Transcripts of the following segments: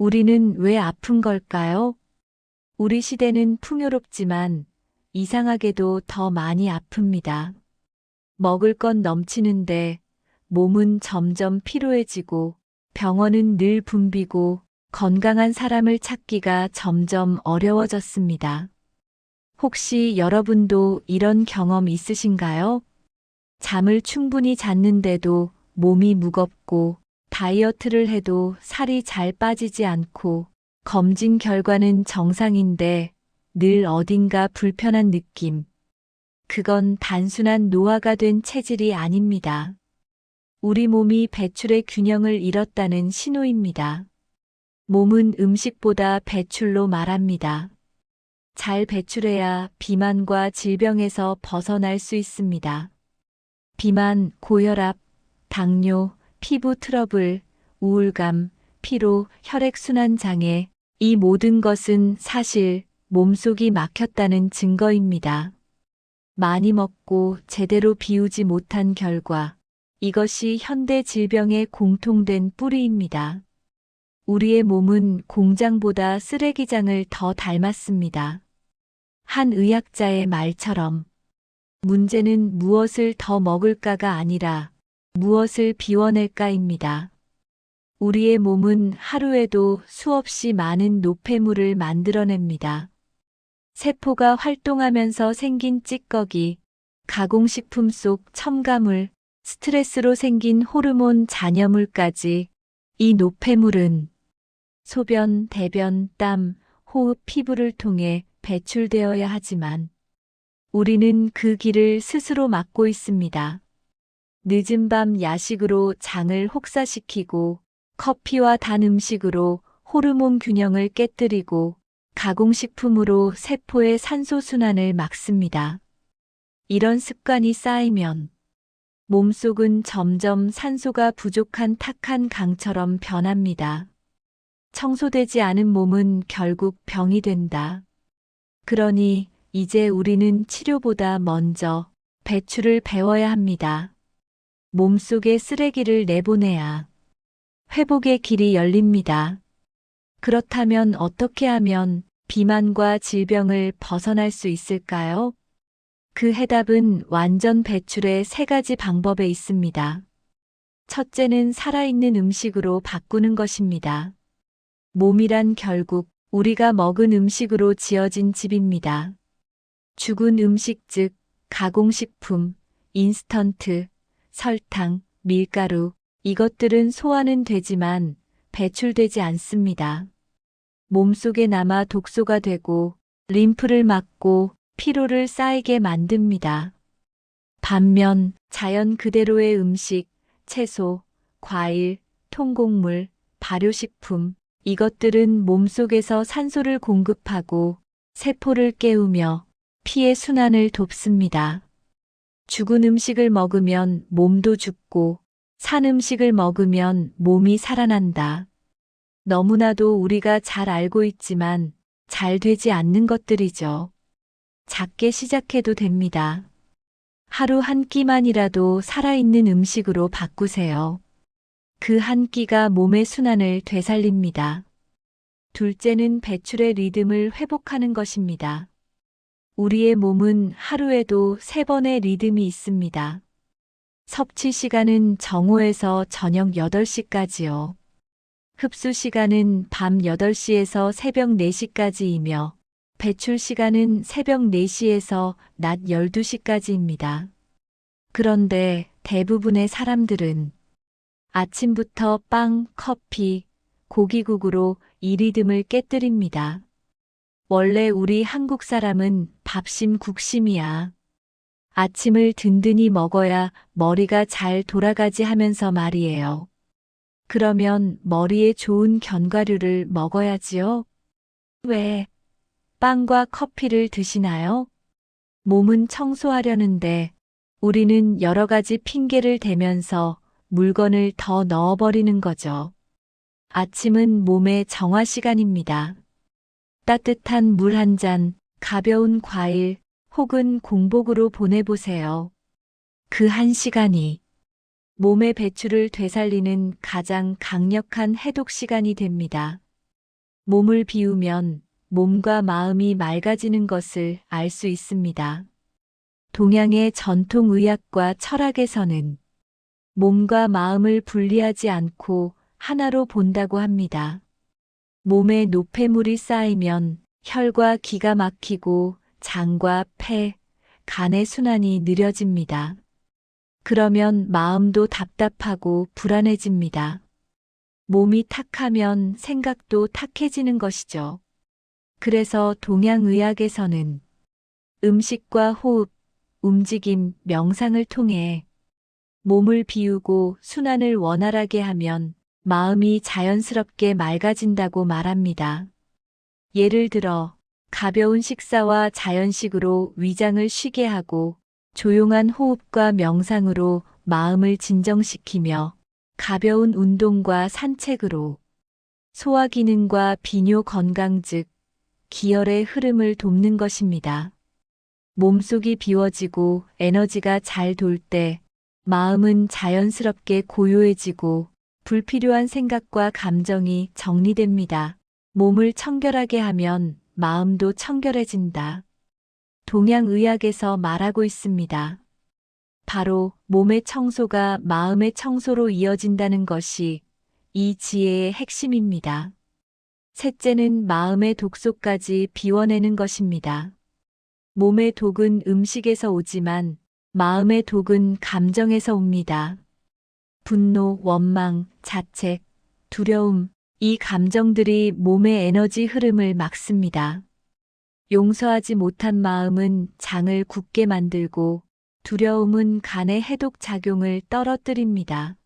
우리는 왜 아픈 걸까요? 우리 시대는 풍요롭지만 이상하게도 더 많이 아픕니다. 먹을 건 넘치는데 몸은 점점 피로해지고 병원은 늘 붐비고 건강한 사람을 찾기가 점점 어려워졌습니다. 혹시 여러분도 이런 경험 있으신가요? 잠을 충분히 잤는데도 몸이 무겁고 다이어트를 해도 살이 잘 빠지지 않고 검진 결과는 정상인데 늘 어딘가 불편한 느낌. 그건 단순한 노화가 된 체질이 아닙니다. 우리 몸이 배출의 균형을 잃었다는 신호입니다. 몸은 음식보다 배출로 말합니다. 잘 배출해야 비만과 질병에서 벗어날 수 있습니다. 비만, 고혈압, 당뇨, 피부 트러블, 우울감, 피로, 혈액순환 장애, 이 모든 것은 사실 몸속이 막혔다는 증거입니다. 많이 먹고 제대로 비우지 못한 결과 이것이 현대 질병의 공통된 뿌리입니다. 우리의 몸은 공장보다 쓰레기장을 더 닮았습니다. 한 의학자의 말처럼 문제는 무엇을 더 먹을까가 아니라 무엇을 비워낼까입니다. 우리의 몸은 하루에도 수없이 많은 노폐물을 만들어냅니다. 세포가 활동하면서 생긴 찌꺼기, 가공식품 속 첨가물, 스트레스로 생긴 호르몬 잔여물까지 이 노폐물은 소변, 대변, 땀, 호흡, 피부를 통해 배출되어야 하지만 우리는 그 길을 스스로 막고 있습니다. 늦은 밤 야식으로 장을 혹사시키고 커피와 단 음식으로 호르몬 균형을 깨뜨리고 가공식품으로 세포의 산소 순환을 막습니다. 이런 습관이 쌓이면 몸속은 점점 산소가 부족한 탁한 강처럼 변합니다. 청소되지 않은 몸은 결국 병이 된다. 그러니 이제 우리는 치료보다 먼저 배출을 배워야 합니다. 몸속의 쓰레기를 내보내야 회복의 길이 열립니다. 그렇다면 어떻게 하면 비만과 질병을 벗어날 수 있을까요? 그 해답은 완전 배출의 세 가지 방법에 있습니다. 첫째는 살아있는 음식으로 바꾸는 것입니다. 몸이란 결국 우리가 먹은 음식으로 지어진 집입니다. 죽은 음식 즉 가공식품, 인스턴트, 설탕, 밀가루, 이것들은 소화는 되지만 배출되지 않습니다. 몸속에 남아 독소가 되고 림프를 막고 피로를 쌓이게 만듭니다. 반면 자연 그대로의 음식, 채소, 과일, 통곡물, 발효식품, 이것들은 몸속에서 산소를 공급하고 세포를 깨우며 피의 순환을 돕습니다. 죽은 음식을 먹으면 몸도 죽고 산 음식을 먹으면 몸이 살아난다. 너무나도 우리가 잘 알고 있지만 잘 되지 않는 것들이죠. 작게 시작해도 됩니다. 하루 한 끼만이라도 살아있는 음식으로 바꾸세요. 그 한 끼가 몸의 순환을 되살립니다. 둘째는 배출의 리듬을 회복하는 것입니다. 우리의 몸은 하루에도 세 번의 리듬이 있습니다. 섭취 시간은 정오에서 저녁 8시까지요. 흡수 시간은 밤 8시에서 새벽 4시까지이며 배출 시간은 새벽 4시에서 낮 12시까지입니다. 그런데 대부분의 사람들은 아침부터 빵, 커피, 고기국으로 이 리듬을 깨뜨립니다. 원래 우리 한국 사람은 밥심 국심이야. 아침을 든든히 먹어야 머리가 잘 돌아가지 하면서 말이에요. 그러면 머리에 좋은 견과류를 먹어야지요? 왜? 빵과 커피를 드시나요? 몸은 청소하려는데 우리는 여러 가지 핑계를 대면서 물건을 더 넣어버리는 거죠. 아침은 몸의 정화 시간입니다. 따뜻한 물 한 잔, 가벼운 과일, 혹은 공복으로 보내보세요. 그 한 시간이 몸의 배출을 되살리는 가장 강력한 해독 시간이 됩니다. 몸을 비우면 몸과 마음이 맑아지는 것을 알 수 있습니다. 동양의 전통 의학과 철학에서는 몸과 마음을 분리하지 않고 하나로 본다고 합니다. 몸에 노폐물이 쌓이면 혈과 기가 막히고 장과 폐, 간의 순환이 느려집니다. 그러면 마음도 답답하고 불안해집니다. 몸이 탁하면 생각도 탁해지는 것이죠. 그래서 동양의학에서는 음식과 호흡, 움직임, 명상을 통해 몸을 비우고 순환을 원활하게 하면 마음이 자연스럽게 맑아진다고 말합니다. 예를 들어, 가벼운 식사와 자연식으로 위장을 쉬게 하고 조용한 호흡과 명상으로 마음을 진정시키며 가벼운 운동과 산책으로 소화 기능과 비뇨 건강 즉 기혈의 흐름을 돕는 것입니다. 몸속이 비워지고 에너지가 잘 돌 때 마음은 자연스럽게 고요해지고 불필요한 생각과 감정이 정리됩니다. 몸을 청결하게 하면 마음도 청결해진다. 동양의학에서 말하고 있습니다. 바로 몸의 청소가 마음의 청소로 이어진다는 것이 이 지혜의 핵심입니다. 셋째는 마음의 독소까지 비워내는 것입니다. 몸의 독은 음식에서 오지만 마음의 독은 감정에서 옵니다. 분노, 원망, 자책, 두려움, 이 감정들이 몸의 에너지 흐름을 막습니다. 용서하지 못한 마음은 장을 굳게 만들고 두려움은 간의 해독 작용을 떨어뜨립니다.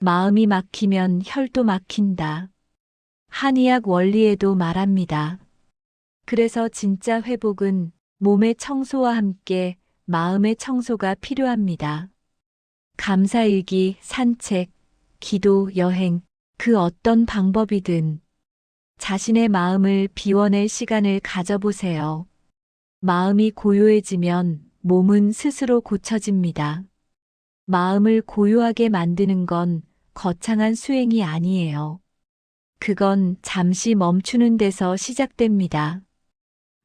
마음이 막히면 혈도 막힌다. 한의학 원리에도 말합니다. 그래서 진짜 회복은 몸의 청소와 함께 마음의 청소가 필요합니다. 감사일기, 산책, 기도, 여행, 그 어떤 방법이든 자신의 마음을 비워낼 시간을 가져보세요. 마음이 고요해지면 몸은 스스로 고쳐집니다. 마음을 고요하게 만드는 건 거창한 수행이 아니에요. 그건 잠시 멈추는 데서 시작됩니다.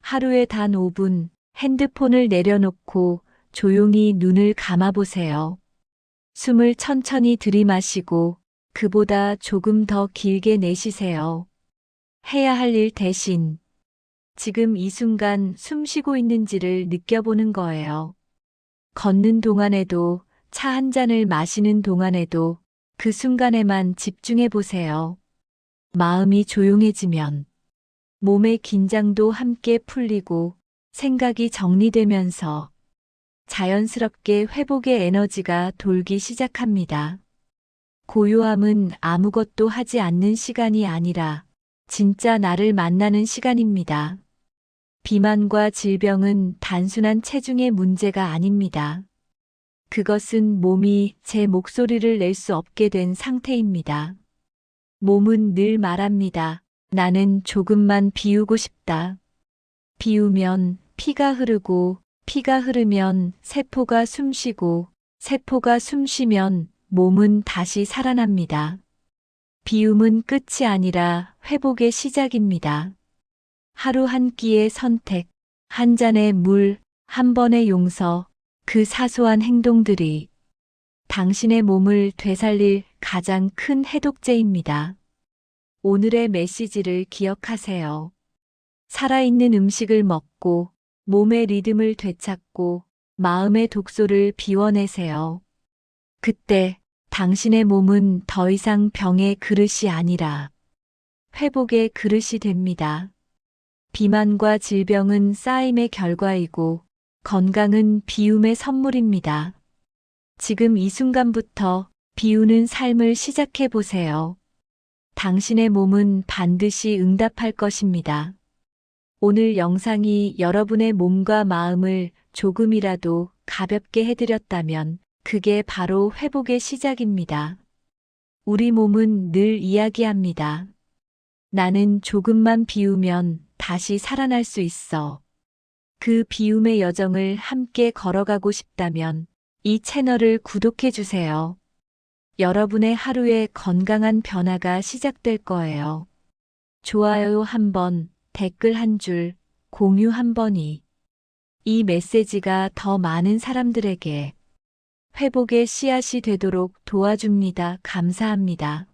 하루에 단 5분 핸드폰을 내려놓고 조용히 눈을 감아보세요. 숨을 천천히 들이마시고 그보다 조금 더 길게 내쉬세요. 해야 할 일 대신 지금 이 순간 숨 쉬고 있는지를 느껴보는 거예요. 걷는 동안에도 차 한 잔을 마시는 동안에도 그 순간에만 집중해 보세요. 마음이 조용해지면 몸의 긴장도 함께 풀리고 생각이 정리되면서 자연스럽게 회복의 에너지가 돌기 시작합니다. 고요함은 아무것도 하지 않는 시간이 아니라 진짜 나를 만나는 시간입니다. 비만과 질병은 단순한 체중의 문제가 아닙니다. 그것은 몸이 제 목소리를 낼 수 없게 된 상태입니다. 몸은 늘 말합니다. 나는 조금만 비우고 싶다. 비우면 피가 흐르고 피가 흐르면 세포가 숨쉬고 세포가 숨쉬면 몸은 다시 살아납니다. 비움은 끝이 아니라 회복의 시작입니다. 하루 한 끼의 선택, 한 잔의 물, 한 번의 용서, 그 사소한 행동들이 당신의 몸을 되살릴 가장 큰 해독제입니다. 오늘의 메시지를 기억하세요. 살아있는 음식을 먹고 몸의 리듬을 되찾고 마음의 독소를 비워내세요. 그때 당신의 몸은 더 이상 병의 그릇이 아니라 회복의 그릇이 됩니다. 비만과 질병은 쌓임의 결과이고 건강은 비움의 선물입니다. 지금 이 순간부터 비우는 삶을 시작해 보세요. 당신의 몸은 반드시 응답할 것입니다. 오늘 영상이 여러분의 몸과 마음을 조금이라도 가볍게 해드렸다면 그게 바로 회복의 시작입니다. 우리 몸은 늘 이야기합니다. 나는 조금만 비우면 다시 살아날 수 있어. 그 비움의 여정을 함께 걸어가고 싶다면 이 채널을 구독해 주세요. 여러분의 하루에 건강한 변화가 시작될 거예요. 좋아요 한 번, 댓글 한 줄, 공유 한 번이 이 메시지가 더 많은 사람들에게 회복의 씨앗이 되도록 도와줍니다. 감사합니다.